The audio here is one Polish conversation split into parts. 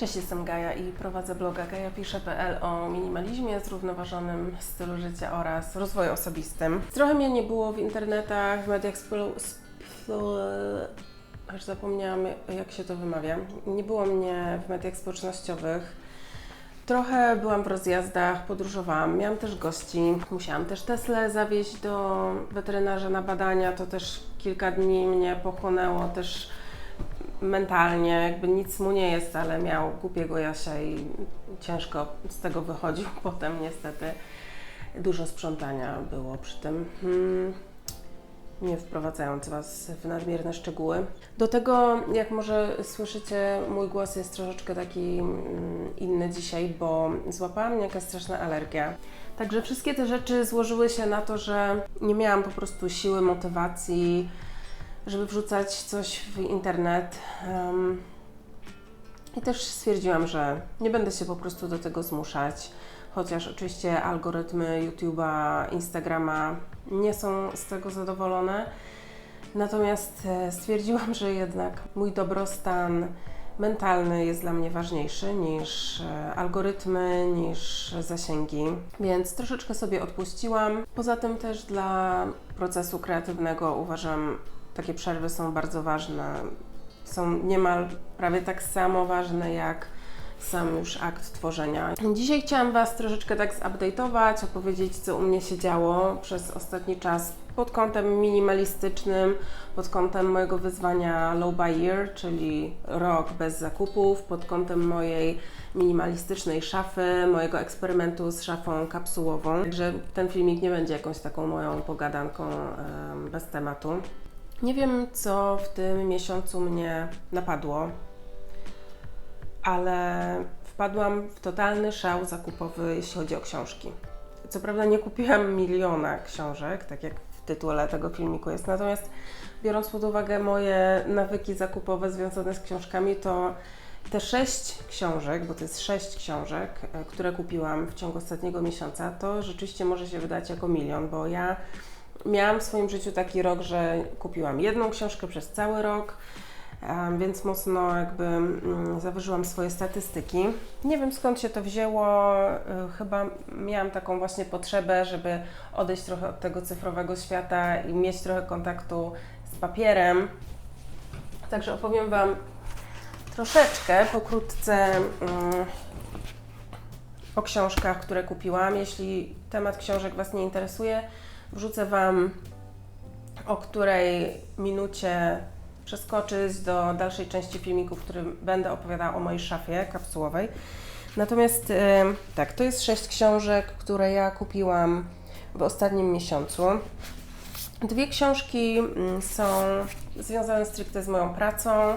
Cześć, jestem Gaja i prowadzę bloga gajapisze.pl o minimalizmie, zrównoważonym stylu życia oraz rozwoju osobistym. Trochę mnie nie było w internetach, w mediach spo... spo aż zapomniałam jak się to wymawia. Nie było mnie w mediach społecznościowych. Trochę byłam w rozjazdach, podróżowałam, miałam też gości. Musiałam też Teslę zawieźć do weterynarza na badania, to też kilka dni mnie pochłonęło też mentalnie, jakby nic mu nie jest, ale miał głupiego Jasia i ciężko z tego wychodził potem niestety. Dużo sprzątania było przy tym. Hmm nie wprowadzając Was w nadmierne szczegóły. Do tego, jak może słyszycie, mój głos jest troszeczkę taki mm, inny dzisiaj, bo złapała mnie jakaś straszna alergia. Także wszystkie te rzeczy złożyły się na to, że nie miałam po prostu siły, motywacji, żeby wrzucać coś w internet. Um, I też stwierdziłam, że nie będę się po prostu do tego zmuszać chociaż oczywiście algorytmy YouTube'a, Instagrama nie są z tego zadowolone. Natomiast e, stwierdziłam, że jednak mój dobrostan mentalny jest dla mnie ważniejszy niż e, algorytmy, niż zasięgi, więc troszeczkę sobie odpuściłam. Poza tym też dla procesu kreatywnego uważam, takie przerwy są bardzo ważne. Są niemal prawie tak samo ważne jak sam już akt tworzenia. Dzisiaj chciałam Was troszeczkę tak zupdate'ować, opowiedzieć, co u mnie się działo przez ostatni czas pod kątem minimalistycznym, pod kątem mojego wyzwania low by year, czyli rok bez zakupów, pod kątem mojej minimalistycznej szafy, mojego eksperymentu z szafą kapsułową. Także ten filmik nie będzie jakąś taką moją pogadanką bez tematu. Nie wiem, co w tym miesiącu mnie napadło ale wpadłam w totalny szał zakupowy, jeśli chodzi o książki. Co prawda nie kupiłam miliona książek, tak jak w tytule tego filmiku jest, natomiast biorąc pod uwagę moje nawyki zakupowe związane z książkami, to te sześć książek, bo to jest sześć książek, e, które kupiłam w ciągu ostatniego miesiąca, to rzeczywiście może się wydać jako milion, bo ja miałam w swoim życiu taki rok, że kupiłam jedną książkę przez cały rok, więc mocno jakby mm, zawyżyłam swoje statystyki. Nie wiem skąd się to wzięło, y, chyba miałam taką właśnie potrzebę, żeby odejść trochę od tego cyfrowego świata i mieć trochę kontaktu z papierem. Także opowiem Wam troszeczkę, pokrótce mm, o książkach, które kupiłam. Jeśli temat książek Was nie interesuje, wrzucę Wam o której minucie przeskoczyć do dalszej części filmiku, w którym będę opowiadała o mojej szafie kapsułowej. Natomiast tak, to jest sześć książek, które ja kupiłam w ostatnim miesiącu. Dwie książki mm, są związane stricte z moją pracą.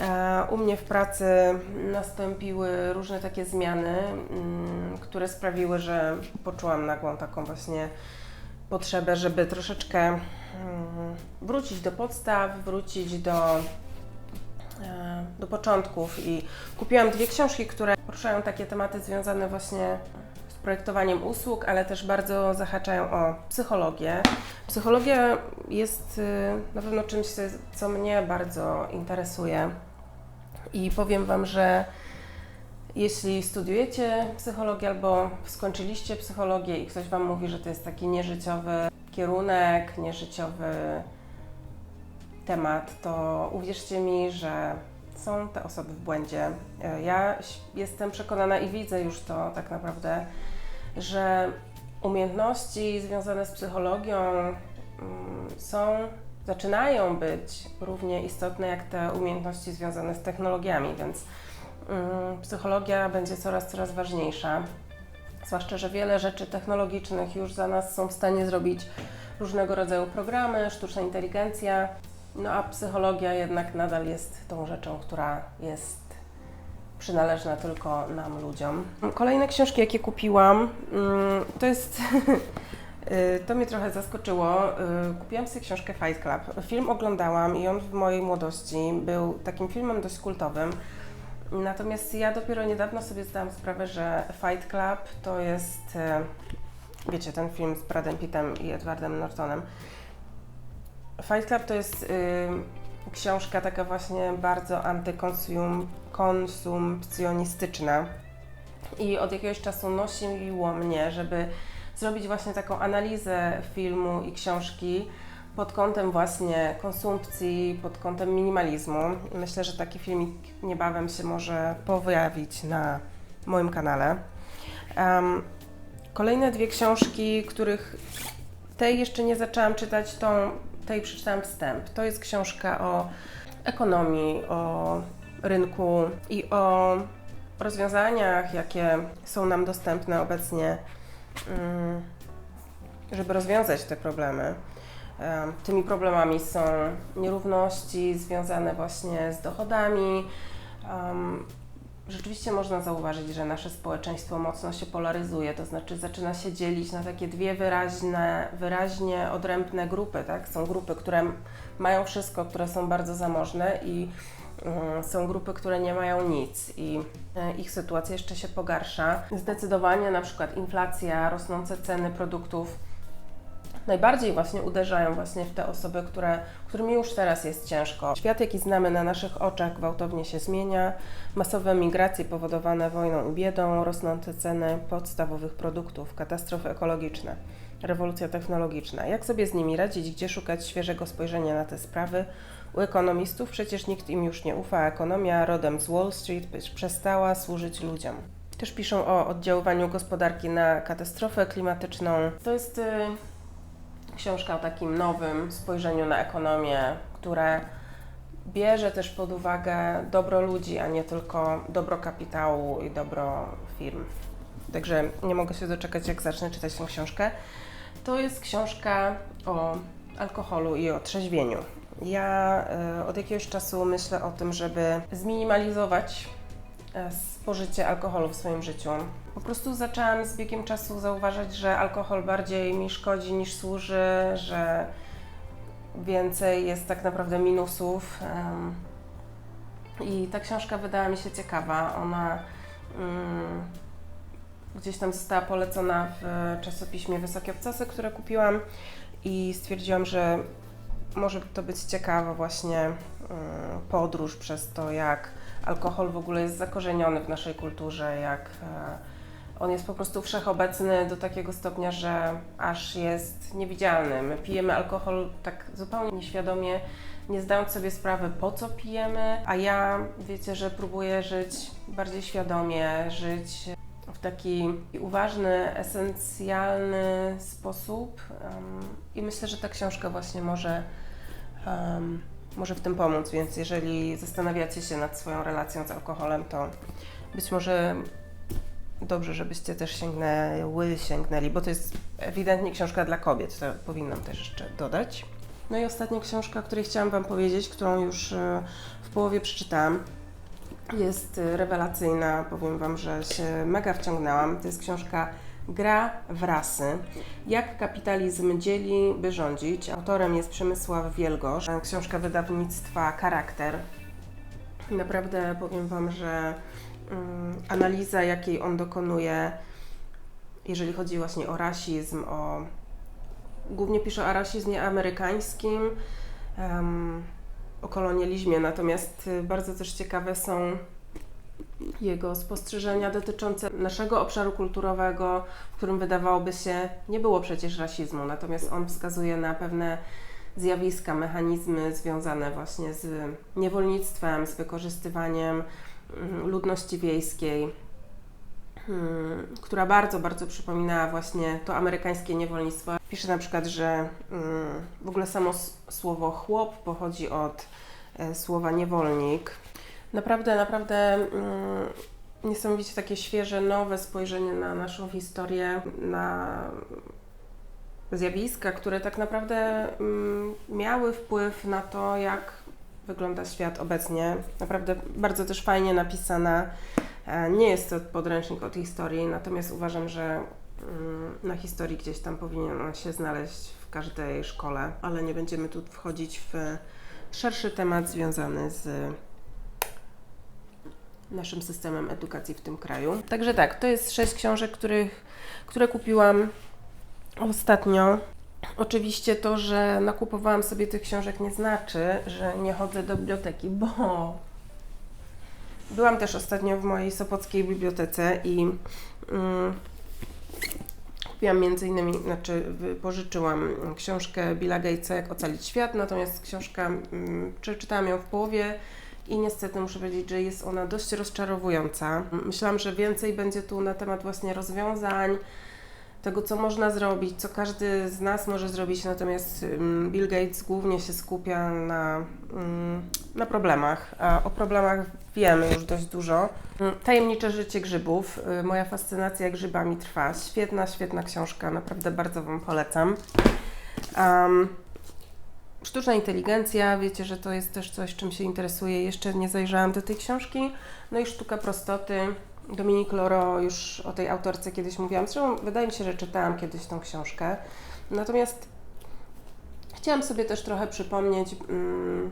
E, u mnie w pracy nastąpiły różne takie zmiany, mm, które sprawiły, że poczułam nagłą taką właśnie potrzebę, żeby troszeczkę mm, wrócić do podstaw, wrócić do, e, do początków i kupiłam dwie książki, które poruszają takie tematy związane właśnie z projektowaniem usług, ale też bardzo zahaczają o psychologię. Psychologia jest y, na pewno czymś, co mnie bardzo interesuje i powiem Wam, że jeśli studiujecie psychologię albo skończyliście psychologię i ktoś Wam mówi, że to jest taki nieżyciowy kierunek, nieżyciowy temat, to uwierzcie mi, że są te osoby w błędzie. Ja jestem przekonana i widzę już to tak naprawdę, że umiejętności związane z psychologią mm, są, zaczynają być równie istotne jak te umiejętności związane z technologiami, więc psychologia będzie coraz, coraz ważniejsza. Zwłaszcza, że wiele rzeczy technologicznych już za nas są w stanie zrobić różnego rodzaju programy, sztuczna inteligencja, no a psychologia jednak nadal jest tą rzeczą, która jest przynależna tylko nam, ludziom. Kolejne książki, jakie kupiłam, mm, to jest. Y, to mnie trochę zaskoczyło. Y, kupiłam sobie książkę Fight Club. Film oglądałam i on w mojej młodości był takim filmem dość kultowym. Natomiast ja dopiero niedawno sobie zdałam sprawę, że Fight Club to jest, e, wiecie, ten film z Bradem Pittem i Edwardem Nortonem. Fight Club to jest y, książka taka właśnie bardzo antykonsumpcjonistyczna. I od jakiegoś czasu nosiło mnie, żeby zrobić właśnie taką analizę filmu i książki pod kątem właśnie konsumpcji, pod kątem minimalizmu. Myślę, że taki filmik niebawem się może pojawić na moim kanale. Um, kolejne dwie książki, których tej jeszcze nie zaczęłam czytać, tą, tej przeczytałam wstęp. To jest książka o ekonomii, o rynku i o rozwiązaniach, jakie są nam dostępne obecnie, mm, żeby rozwiązać te problemy. Tymi problemami są nierówności związane właśnie z dochodami. Rzeczywiście można zauważyć, że nasze społeczeństwo mocno się polaryzuje, to znaczy zaczyna się dzielić na takie dwie wyraźne, wyraźnie odrębne grupy. Tak? Są grupy, które mają wszystko, które są bardzo zamożne i mm, są grupy, które nie mają nic i e, ich sytuacja jeszcze się pogarsza. Zdecydowanie na przykład inflacja, rosnące ceny produktów najbardziej właśnie uderzają właśnie w te osoby, które, którym już teraz jest ciężko. Świat, jaki znamy na naszych oczach, gwałtownie się zmienia. Masowe migracje powodowane wojną i biedą, rosnące ceny podstawowych produktów, katastrofy ekologiczne, rewolucja technologiczna. Jak sobie z nimi radzić? Gdzie szukać świeżego spojrzenia na te sprawy? U ekonomistów przecież nikt im już nie ufa. Ekonomia rodem z Wall Street przestała służyć ludziom. Też piszą o oddziaływaniu gospodarki na katastrofę klimatyczną. To jest y, książka o takim nowym spojrzeniu na ekonomię, które bierze też pod uwagę dobro ludzi, a nie tylko dobro kapitału i dobro firm. Także nie mogę się doczekać, jak zacznę czytać tę książkę. To jest książka o alkoholu i o trzeźwieniu. Ja y, od jakiegoś czasu myślę o tym, żeby zminimalizować y, spożycie alkoholu w swoim życiu. Po prostu zaczęłam z biegiem czasu zauważać, że alkohol bardziej mi szkodzi niż służy, że więcej jest tak naprawdę minusów. I ta książka wydała mi się ciekawa. Ona um, gdzieś tam została polecona w czasopiśmie Wysokie Obcasy, które kupiłam i stwierdziłam, że może to być ciekawa właśnie um, podróż przez to, jak alkohol w ogóle jest zakorzeniony w naszej kulturze, jak e, on jest po prostu wszechobecny do takiego stopnia, że aż jest niewidzialny. My pijemy alkohol tak zupełnie nieświadomie, nie zdając sobie sprawy, po co pijemy, a ja wiecie, że próbuję żyć bardziej świadomie, żyć w taki uważny, esencjalny sposób. Um, I myślę, że ta książka właśnie może, um, może w tym pomóc. Więc jeżeli zastanawiacie się nad swoją relacją z alkoholem, to być może dobrze, żebyście też sięgnęły, sięgnęli, bo to jest ewidentnie książka dla kobiet, to powinnam też jeszcze dodać. No i ostatnia książka, o której chciałam Wam powiedzieć, którą już e, w połowie przeczytałam, jest e, rewelacyjna. Powiem Wam, że się mega wciągnęłam. To jest książka Gra w rasy. Jak kapitalizm dzieli, by rządzić. Autorem jest Przemysław Wielgosz. Książka wydawnictwa Charakter. Naprawdę powiem Wam, że analiza, jakiej on dokonuje, jeżeli chodzi właśnie o rasizm, o głównie pisze o rasizmie amerykańskim, um, o kolonializmie, natomiast y, bardzo też ciekawe są jego spostrzeżenia dotyczące naszego obszaru kulturowego, w którym wydawałoby się nie było przecież rasizmu, natomiast on wskazuje na pewne zjawiska, mechanizmy związane właśnie z niewolnictwem, z wykorzystywaniem mm, ludności wiejskiej, mm, która bardzo, bardzo przypominała właśnie to amerykańskie niewolnictwo. Pisze na przykład, że mm, w ogóle samo słowo chłop pochodzi od słowa niewolnik. Naprawdę, naprawdę niesamowicie takie świeże, nowe spojrzenie na naszą historię, na zjawiska, które tak naprawdę mm, miały wpływ na to, jak wygląda świat obecnie. Naprawdę bardzo też fajnie napisana. E, nie jest to podręcznik od historii, natomiast uważam, że mm, na historii gdzieś tam powinien się znaleźć w każdej szkole, ale nie będziemy tu wchodzić w szerszy temat związany z naszym systemem edukacji w tym kraju. Także tak, to jest sześć książek, których, które kupiłam ostatnio. Oczywiście to, że nakupowałam sobie tych książek nie znaczy, że nie chodzę do biblioteki, bo byłam też ostatnio w mojej sopockiej bibliotece i mm, kupiłam między innymi, znaczy pożyczyłam książkę Billa Gatesa Jak ocalić świat, natomiast książka, mm, przeczytałam ją w połowie i niestety muszę powiedzieć, że jest ona dość rozczarowująca. Myślałam, że więcej będzie tu na temat właśnie rozwiązań, tego, co można zrobić, co każdy z nas może zrobić, natomiast mm, Bill Gates głównie się skupia na, mm, na problemach, a o problemach wiemy już dość dużo. Mm, Tajemnicze życie grzybów, y, moja fascynacja grzybami trwa. Świetna, świetna książka, naprawdę bardzo Wam polecam. Um, sztuczna inteligencja, wiecie, że to jest też coś, czym się interesuję. Jeszcze nie zajrzałam do tej książki. No i sztuka prostoty. Dominik Loro, już o tej autorce kiedyś mówiłam. Zresztą wydaje mi się, że czytałam kiedyś tą książkę. Natomiast chciałam sobie też trochę przypomnieć, mm,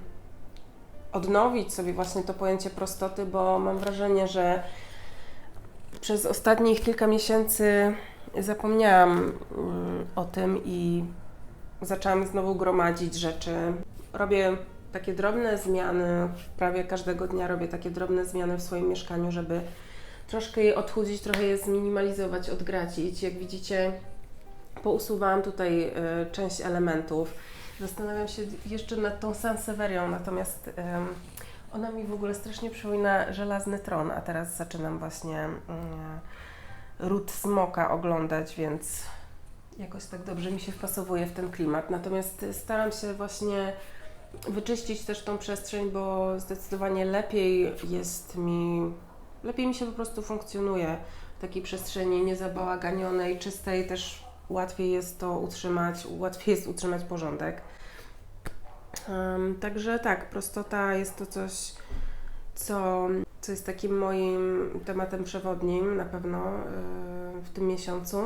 odnowić sobie właśnie to pojęcie prostoty, bo mam wrażenie, że przez ostatnich kilka miesięcy zapomniałam mm, o tym i zaczęłam znowu gromadzić rzeczy. Robię takie drobne zmiany, prawie każdego dnia robię takie drobne zmiany w swoim mieszkaniu, żeby troszkę je odchudzić, trochę je zminimalizować, odgracić. Jak widzicie, pousuwałam tutaj y, część elementów. Zastanawiam się jeszcze nad tą Sanseverią, natomiast y, ona mi w ogóle strasznie przypomina żelazny tron, a teraz zaczynam właśnie y, ród smoka oglądać, więc jakoś tak dobrze mi się wpasowuje w ten klimat. Natomiast staram się właśnie wyczyścić też tą przestrzeń, bo zdecydowanie lepiej jest mi lepiej mi się po prostu funkcjonuje w takiej przestrzeni niezabałaganionej, czystej, też łatwiej jest to utrzymać, łatwiej jest utrzymać porządek. Um, także tak, prostota jest to coś, co, co jest takim moim tematem przewodnim na pewno yy, w tym miesiącu.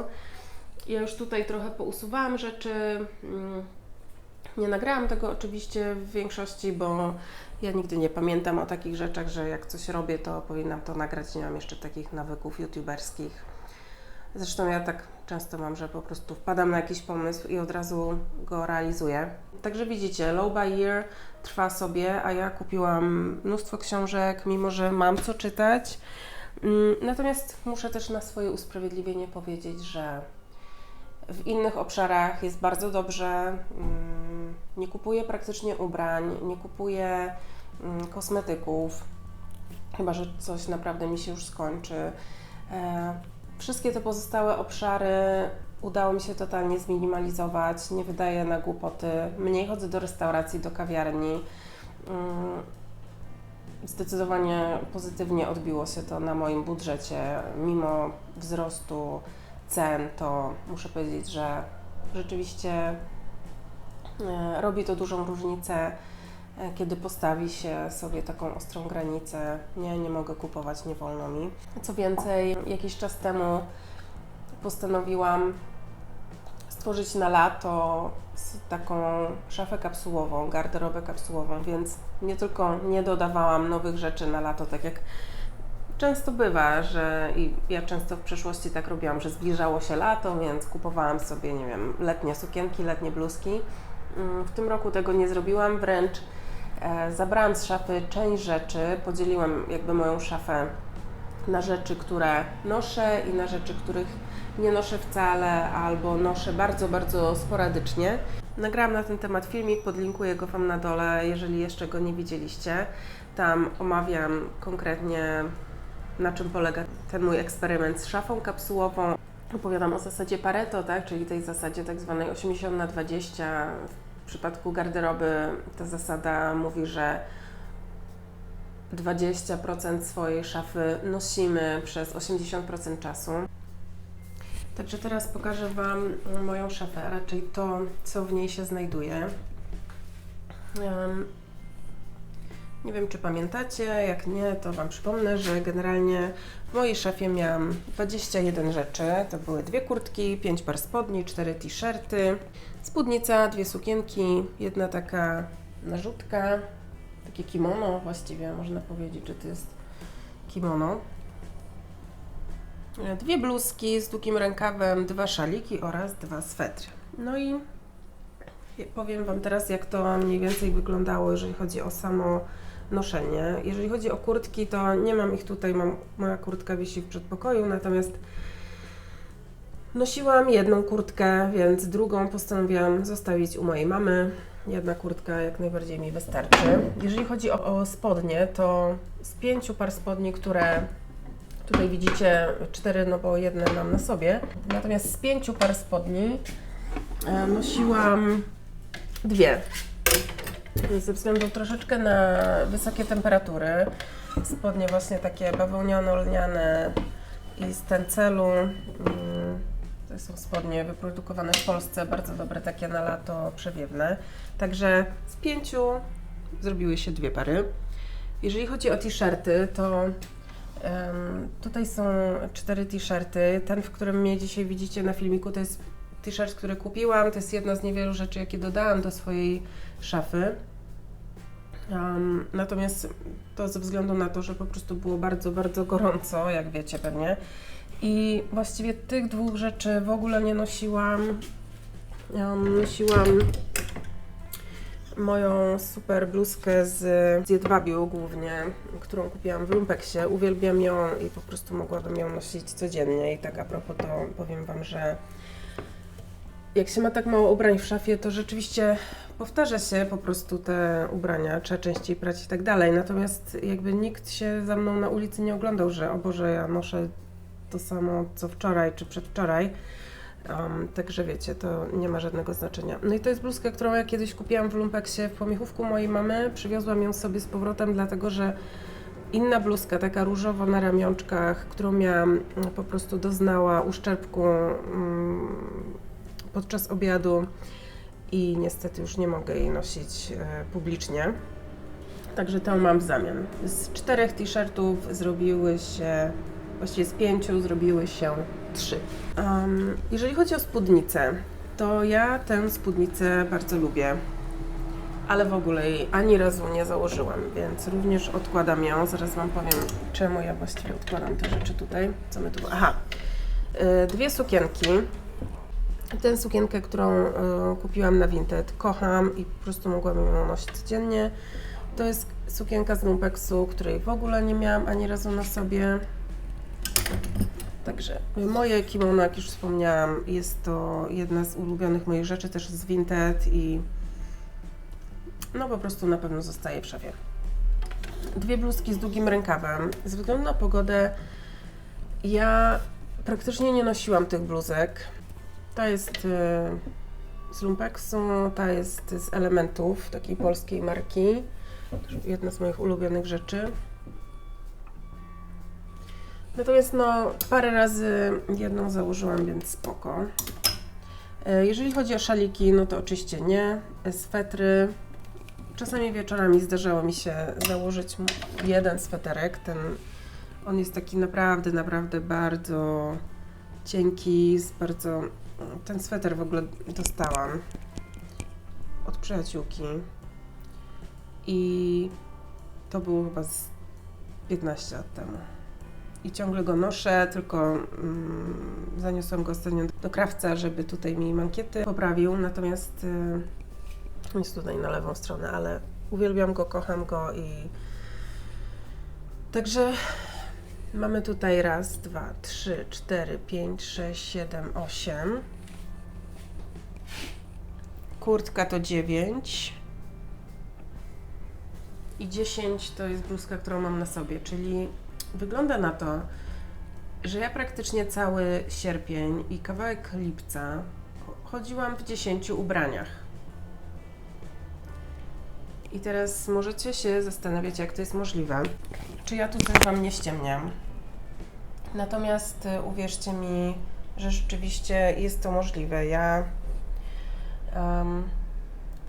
Ja już tutaj trochę pousuwałam rzeczy. Yy, nie nagrałam tego oczywiście w większości, bo ja nigdy nie pamiętam o takich rzeczach, że jak coś robię, to powinnam to nagrać. Nie mam jeszcze takich nawyków youtuberskich. Zresztą ja tak często mam, że po prostu wpadam na jakiś pomysł i od razu go realizuję. Także widzicie, low by year trwa sobie, a ja kupiłam mnóstwo książek, mimo że mam co czytać. Mm, natomiast muszę też na swoje usprawiedliwienie powiedzieć, że w innych obszarach jest bardzo dobrze. Mm, nie kupuję praktycznie ubrań, nie kupuję mm, kosmetyków, chyba że coś naprawdę mi się już skończy. E, wszystkie te pozostałe obszary udało mi się totalnie zminimalizować. Nie wydaję na głupoty. Mniej chodzę do restauracji, do kawiarni. Mm, zdecydowanie pozytywnie odbiło się to na moim budżecie, mimo wzrostu cen, to muszę powiedzieć, że rzeczywiście e, robi to dużą różnicę, e, kiedy postawi się sobie taką ostrą granicę. Nie, nie mogę kupować, nie wolno mi. Co więcej, jakiś czas temu postanowiłam stworzyć na lato taką szafę kapsułową, garderobę kapsułową, więc nie tylko nie dodawałam nowych rzeczy na lato, tak jak Często bywa, że i ja często w przeszłości tak robiłam, że zbliżało się lato, więc kupowałam sobie, nie wiem, letnie sukienki, letnie bluzki. Mm, w tym roku tego nie zrobiłam, wręcz e, zabrałam z szafy część rzeczy, podzieliłam jakby moją szafę na rzeczy, które noszę i na rzeczy, których nie noszę wcale albo noszę bardzo, bardzo sporadycznie. Nagrałam na ten temat filmik, podlinkuję go Wam na dole, jeżeli jeszcze go nie widzieliście. Tam omawiam konkretnie na czym polega ten mój eksperyment z szafą kapsułową. Opowiadam o zasadzie Pareto, tak, czyli tej zasadzie tak zwanej 80 na 20. W przypadku garderoby ta zasada mówi, że 20% swojej szafy nosimy przez 80% czasu. Także teraz pokażę Wam moją szafę, a raczej to, co w niej się znajduje. Nie wiem, czy pamiętacie, jak nie, to Wam przypomnę, że generalnie w mojej szafie miałam 21 rzeczy. To były dwie kurtki, 5 par spodni, 4 t-shirty, spódnica, dwie sukienki, jedna taka narzutka, takie kimono właściwie, można powiedzieć, że to jest kimono. Dwie bluzki z długim rękawem, dwa szaliki oraz dwa swetry. No i Powiem Wam teraz, jak to mniej więcej wyglądało, jeżeli chodzi o samo noszenie. Jeżeli chodzi o kurtki, to nie mam ich tutaj, mam, moja kurtka wisi w przedpokoju, natomiast nosiłam jedną kurtkę, więc drugą postanowiłam zostawić u mojej mamy. Jedna kurtka jak najbardziej mi wystarczy. Jeżeli chodzi o, o spodnie, to z pięciu par spodni, które tutaj widzicie, cztery, no bo jedne mam na sobie, natomiast z pięciu par spodni e, nosiłam dwie. Ze względu troszeczkę na wysokie temperatury, spodnie właśnie takie bawełniano-lniane i z tencelu. mm, To są spodnie wyprodukowane w Polsce, bardzo dobre takie na lato, przewiewne. Także z pięciu zrobiły się dwie pary. Jeżeli chodzi o t-shirty, to em, tutaj są cztery t-shirty. Ten, w którym mnie dzisiaj widzicie na filmiku, to jest t-shirt, który kupiłam. To jest jedna z niewielu rzeczy, jakie dodałam do swojej szafy. Em, natomiast to ze względu na to, że po prostu było bardzo, bardzo gorąco, jak wiecie pewnie. I właściwie tych dwóch rzeczy w ogóle nie nosiłam. Em, nosiłam moją super bluzkę z, z jedwabiu głównie, którą kupiłam w Lumpeksie. Uwielbiam ją i po prostu mogłabym ją nosić codziennie. I tak a propos to powiem Wam, że jak się ma tak mało ubrań w szafie, to rzeczywiście powtarza się po prostu te ubrania, trzeba częściej prać i tak dalej. Natomiast jakby nikt się za mną na ulicy nie oglądał, że o Boże, ja noszę to samo co wczoraj czy przedwczoraj. Um, także wiecie, to nie ma żadnego znaczenia. No i to jest bluzka, którą ja kiedyś kupiłam w Lumpeksie w pomiechówku mojej mamy. Przywiozłam ją sobie z powrotem, dlatego że inna bluzka, taka różowa na ramionczkach, którą miałam, po prostu doznała uszczerbku mm, podczas obiadu i niestety już nie mogę jej nosić e, publicznie. Także tę mam w zamian. Z czterech t-shirtów zrobiły się, właściwie z pięciu zrobiły się trzy. Um, jeżeli chodzi o spódnicę, to ja tę spódnicę bardzo lubię, ale w ogóle jej ani razu nie założyłam, więc również odkładam ją. Zaraz Wam powiem, czemu ja właściwie odkładam te rzeczy tutaj. Co my tu... Aha, y, dwie sukienki. Tę sukienkę, którą y, kupiłam na Vinted, kocham i po prostu mogłabym ją nosić codziennie. To jest sukienka z lumpeksu, której w ogóle nie miałam ani razu na sobie. Także moje kimono, jak już wspomniałam, jest to jedna z ulubionych moich rzeczy, też z Vinted i no po prostu na pewno zostaje w szafie. Dwie bluzki z długim rękawem. Ze względu na pogodę ja praktycznie nie nosiłam tych bluzek. Ta jest y, z lumpeksu, ta jest z elementów takiej polskiej marki. Jedna z moich ulubionych rzeczy. Natomiast no, parę razy jedną założyłam, więc spoko. E, Jeżeli chodzi o szaliki, no to oczywiście nie. Swetry. Czasami wieczorami zdarzało mi się założyć jeden sweterek. Ten, on jest taki naprawdę, naprawdę bardzo cienki, z bardzo... Ten sweter w ogóle dostałam od przyjaciółki. I to było chyba z 15 lat temu i ciągle go noszę, tylko mm, zaniosłam go ostatnio do krawca, żeby tutaj mi mankiety poprawił, natomiast y, jest tutaj na lewą stronę, ale uwielbiam go, kocham go i także mamy tutaj raz, dwa, trzy, cztery, pięć, sześć, siedem, osiem. Kurtka to dziewięć. I 10 to jest bluzka, którą mam na sobie, czyli wygląda na to, że ja praktycznie cały sierpień i kawałek lipca chodziłam w 10 ubraniach. I teraz możecie się zastanawiać, jak to jest możliwe. Czy ja tutaj Wam nie ściemniam. Natomiast y, uwierzcie mi, że rzeczywiście jest to możliwe. Ja em,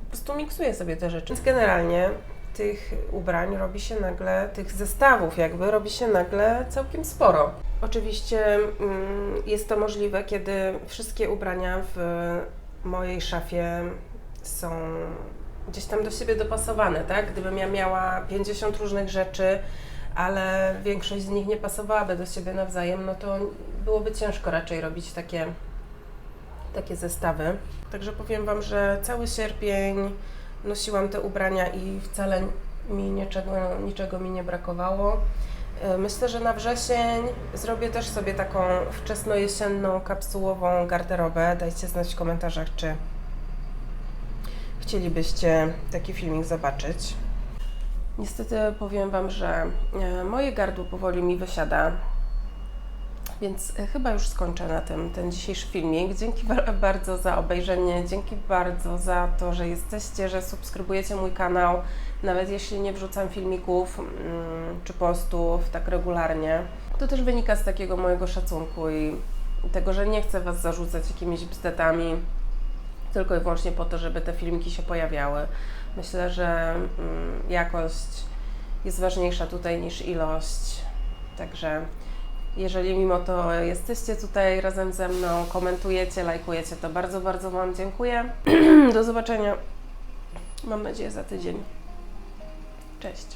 po prostu miksuję sobie te rzeczy. Więc generalnie tych ubrań robi się nagle, tych zestawów jakby robi się nagle całkiem sporo. Oczywiście mm, jest to możliwe, kiedy wszystkie ubrania w mojej szafie są gdzieś tam do siebie dopasowane, tak? Gdybym ja miała 50 różnych rzeczy, ale większość z nich nie pasowałaby do siebie nawzajem, no to byłoby ciężko raczej robić takie takie zestawy. Także powiem Wam, że cały sierpień nosiłam te ubrania i wcale mi niczego, niczego mi nie brakowało. E, Myślę, że na wrzesień zrobię też sobie taką wczesnojesienną, kapsułową garderobę. Dajcie znać w komentarzach, czy chcielibyście taki filmik zobaczyć. Niestety powiem Wam, że e, moje gardło powoli mi wysiada, więc e, chyba już skończę na tym ten dzisiejszy filmik. Dzięki ba- bardzo za obejrzenie, dzięki bardzo za to, że jesteście, że subskrybujecie mój kanał, nawet jeśli nie wrzucam filmików mm, czy postów tak regularnie. To też wynika z takiego mojego szacunku i tego, że nie chcę Was zarzucać jakimiś bzdetami, tylko i wyłącznie po to, żeby te filmiki się pojawiały. Myślę, że mm, jakość jest ważniejsza tutaj niż ilość. Także jeżeli mimo to jesteście tutaj razem ze mną, komentujecie, lajkujecie, to bardzo, bardzo Wam dziękuję. Do zobaczenia. Mam nadzieję za tydzień. Cześć.